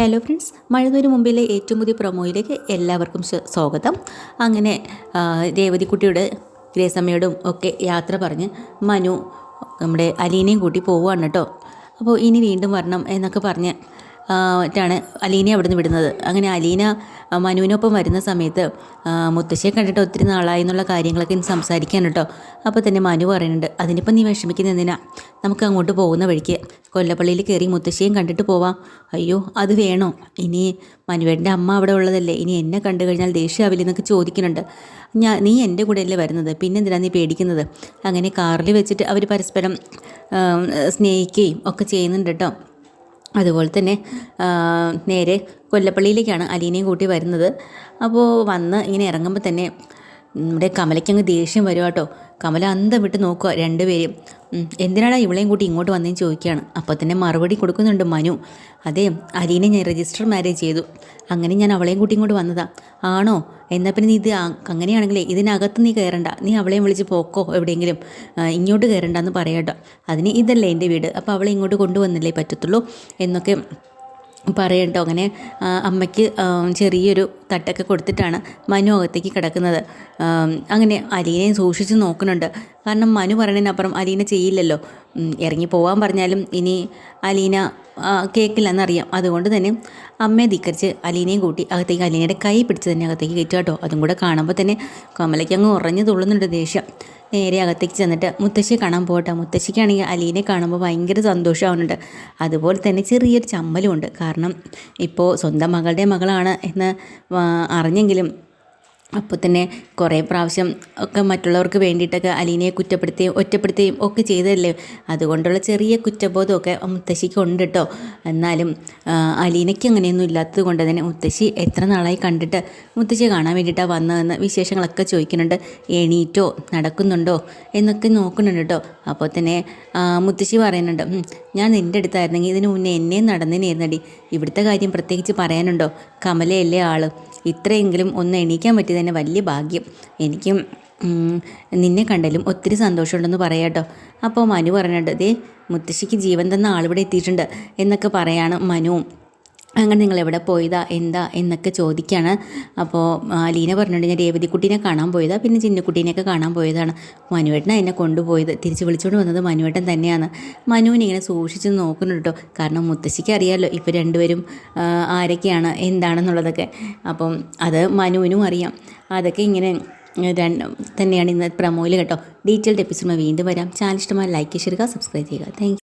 Hello friends മഴനൂര് മുമ്പിലെ ഏറ്റവും പുതിയ പ്രൊമോയിലേക്ക് എല്ലാവർക്കും സ്വാഗതം. അങ്ങനെ രേവതിക്കുട്ടിയുടെ ഗ്രേസമ്മയോടും ഒക്കെ യാത്ര പറഞ്ഞ് മനു നമ്മുടെ അലീനയും കൂട്ടി പോവുകയാണ് കേട്ടോ. അപ്പോൾ ഇനി വീണ്ടും വരണം എന്നൊക്കെ പറഞ്ഞ് ആ, അലീനെ അലീനയെ അവിടെ നിന്ന് വിടുന്നത്. അങ്ങനെ അലീന മനുവിനൊപ്പം വരുന്ന സമയത്ത് മുത്തശ്ശിയെ കണ്ടിട്ട് ഒത്തിരി നാളായി എന്നുള്ള കാര്യങ്ങളൊക്കെ ഇന്ന് സംസാരിക്കാൻ കേട്ടോ. അപ്പോൾ തന്നെ മനു പറയുന്നുണ്ട് അതിനിപ്പം നീ വിഷമിക്കുന്ന എന്തിനാ? നമുക്ക് അങ്ങോട്ട് പോകുന്ന വഴിക്ക് കൊല്ലപ്പള്ളിയിൽ കയറി മുത്തശ്ശിയും കണ്ടിട്ട് പോവാം. അയ്യോ അത് വേണോ? ഇനി മനുവേടിന്റെ അമ്മ അവിടെ ഉള്ളതല്ലേ? ഇനി എന്നെ കണ്ടു കഴിഞ്ഞാൽ ദേഷ്യമാവില്ല എന്നൊക്കെ ചോദിക്കുന്നുണ്ട്. ഞാൻ നീ എന്റെ കൂടെയല്ലേ വരുന്നത്? പിന്നെന്തിനാ നീ പേടിക്കുന്നത്? അങ്ങനെ കാറിൽ വെച്ചിട്ട് അവർ പരസ്പരം സ്നേഹിക്കുകയും ഒക്കെ ചെയ്യുന്നുണ്ട് കേട്ടോ. അതുപോലെ തന്നെ നേരെ കൊല്ലപ്പള്ളിയിലേക്കാണ് അലീനയും കൂട്ടി വരുന്നത്. അപ്പോൾ വന്ന് ഇങ്ങനെ ഇറങ്ങുമ്പോൾ തന്നെ നമ്മുടെ കമലയ്ക്കങ്ങ് ദേഷ്യം വരും കേട്ടോ. കമല അന്തം വിട്ട് നോക്കുക രണ്ടുപേരും എന്തിനാടാ ഇവളെയും കൂട്ടി ഇങ്ങോട്ട് വന്നേന്ന് ചോദിക്കുകയാണ്. അപ്പോൾ തന്നെ മറുപടി കൊടുക്കുന്നുണ്ട് മനു. അതെ അലീനെ ഞാൻ രജിസ്റ്റർ മാരേജ് ചെയ്തു. അങ്ങനെ ഞാൻ അവളെയും കൂട്ടി ഇങ്ങോട്ട് വന്നതാ. ആണോ? എന്നാൽ പിന്നെ നീ ഇത് അങ്ങനെയാണെങ്കിലേ ഇതിനകത്ത് നീ കയറണ്ട. നീ അവളെയും വിളിച്ച് പോക്കോ എവിടെയെങ്കിലും. ഇങ്ങോട്ട് ഇങ്ങോട്ട് കയറണ്ടെന്ന് പറയാട്ടോ അതിന് ഇതല്ലേ എന്റെ വീട്. അപ്പോൾ അവളെ ഇങ്ങോട്ട് കൊണ്ടുവന്നില്ലേ പറ്റത്തുള്ളൂ എന്നൊക്കെ പറയട്ടോ അങ്ങനെ അമ്മയ്ക്ക് ചെറിയൊരു തട്ടൊക്കെ കൊടുത്തിട്ടാണ് മനു അകത്തേക്ക് കിടക്കുന്നത്. അങ്ങനെ അലീനയും സൂക്ഷിച്ച് നോക്കുന്നുണ്ട്. കാരണം മനു പറയണതിനപ്പുറം അലീന ചെയ്യില്ലല്ലോ. ഇറങ്ങി പോകാൻ പറഞ്ഞാലും ഇനി അലീന കേൾക്കില്ലെന്നറിയാം അതുകൊണ്ട് തന്നെ അമ്മയെ ധിക്കരിച്ച് അലീനയും കൂട്ടി അകത്തേക്ക് അലീനയുടെ കൈ പിടിച്ച് തന്നെ അകത്തേക്ക് കയറ്റുക കേട്ടോ. അതും കൂടെ കാണുമ്പോൾ തന്നെ കമലയ്ക്ക് അങ്ങ് ഉറഞ്ഞു തുള്ളുന്നുണ്ട് ദേഷ്യം. നേരെ അകത്തേക്ക് ചെന്നിട്ട് മുത്തശ്ശിയെ കാണാൻ പോകട്ടെ. മുത്തശ്ശിക്കാണെങ്കിൽ അലീനെ കാണുമ്പോൾ ഭയങ്കര സന്തോഷമാവുന്നുണ്ട്. അതുപോലെ തന്നെ ചെറിയൊരു ചമ്മലുമുണ്ട് കാരണം ഇപ്പോൾ സ്വന്തം മകളുടെ മകളാണ് എന്ന് അറിഞ്ഞെങ്കിലും അപ്പോൾ തന്നെ കുറേ പ്രാവശ്യം ഒക്കെ മറ്റുള്ളവർക്ക് വേണ്ടിയിട്ടൊക്കെ അലീനയെ കുറ്റപ്പെടുത്തുകയും ഒറ്റപ്പെടുത്തുകയും ഒക്കെ ചെയ്തതല്ലേ? അതുകൊണ്ടുള്ള ചെറിയ കുറ്റബോധമൊക്കെ മുത്തശ്ശിക്ക് ഉണ്ട് കേട്ടോ എന്നാലും അലീനയ്ക്ക് അങ്ങനെയൊന്നും ഇല്ലാത്തത് കൊണ്ട് തന്നെ മുത്തശ്ശി എത്ര നാളായി കണ്ടിട്ട് മുത്തശ്ശി കാണാൻ വേണ്ടിയിട്ടാണ് വന്നതെന്ന് വിശേഷങ്ങളൊക്കെ ചോദിക്കുന്നുണ്ട്. എണീറ്റോ? നടക്കുന്നുണ്ടോ? എന്നൊക്കെ നോക്കുന്നുണ്ട് കേട്ടോ അപ്പോൾ തന്നെ മുത്തശ്ശി പറയുന്നുണ്ട് ഞാൻ നിന്റെ അടുത്തായിരുന്നെങ്കിൽ ഇതിന് മുന്നേ എന്നെ നടന്നതിനായിരുന്നടി ഇവിടുത്തെ കാര്യം പ്രത്യേകിച്ച് പറയാനുണ്ടോ? കമലയല്ലേ ആൾ. ഇത്രയെങ്കിലും ഒന്ന് എണീക്കാൻ പറ്റിയത് തന്നെ വലിയ ഭാഗ്യം. എനിക്കും നിന്നെ കണ്ടാലും ഒത്തിരി സന്തോഷമുണ്ടെന്ന് പറയാട്ടോ അപ്പോൾ മനു പറഞ്ഞിട്ട് ദേ മുത്തശ്ശിക്ക് ജീവൻ തന്ന ആളിവിടെ എത്തിയിട്ടുണ്ട് എന്നൊക്കെ പറയാണ് മനുവും അങ്ങനെ നിങ്ങൾ എവിടെ പോയതാ എന്താ എന്നൊക്കെ ചോദിക്കുകയാണ് അപ്പോൾ ലീന പറഞ്ഞിട്ട് ഞാൻ രേവതിക്കുട്ടീനെ കാണാൻ പോയതാ പിന്നെ ചിന്നക്കുട്ടീനെയൊക്കെ കാണാൻ പോയതാണ്. മനുവേട്ടനാണ് എന്നെ കൊണ്ടുപോയത് തിരിച്ച് വിളിച്ചുകൊണ്ട് വന്നത് മനുവേട്ടൻ തന്നെയാണ്. മനുവിനെ ഇങ്ങനെ സൂക്ഷിച്ച് നോക്കുന്നുണ്ട് കേട്ടോ. കാരണം മുത്തശ്ശിക്ക് അറിയാമല്ലോ ഇപ്പോൾ രണ്ടുപേരും ആരൊക്കെയാണ് എന്താണെന്നുള്ളതൊക്കെ. അപ്പം അത് മനുവിനും അറിയാം. അതൊക്കെ ഇങ്ങനെ തന്നെയാണ് ഇന്ന് പ്രമോയിൽ കേട്ടോ. ഡീറ്റെയിൽഡ് എപ്പിസോഡ് വീണ്ടും വരാം. ചാനൽ ഇഷ്ടമായി ലൈക്ക് ചെയ്യുക സബ്സ്ക്രൈബ് ചെയ്യുക. താങ്ക്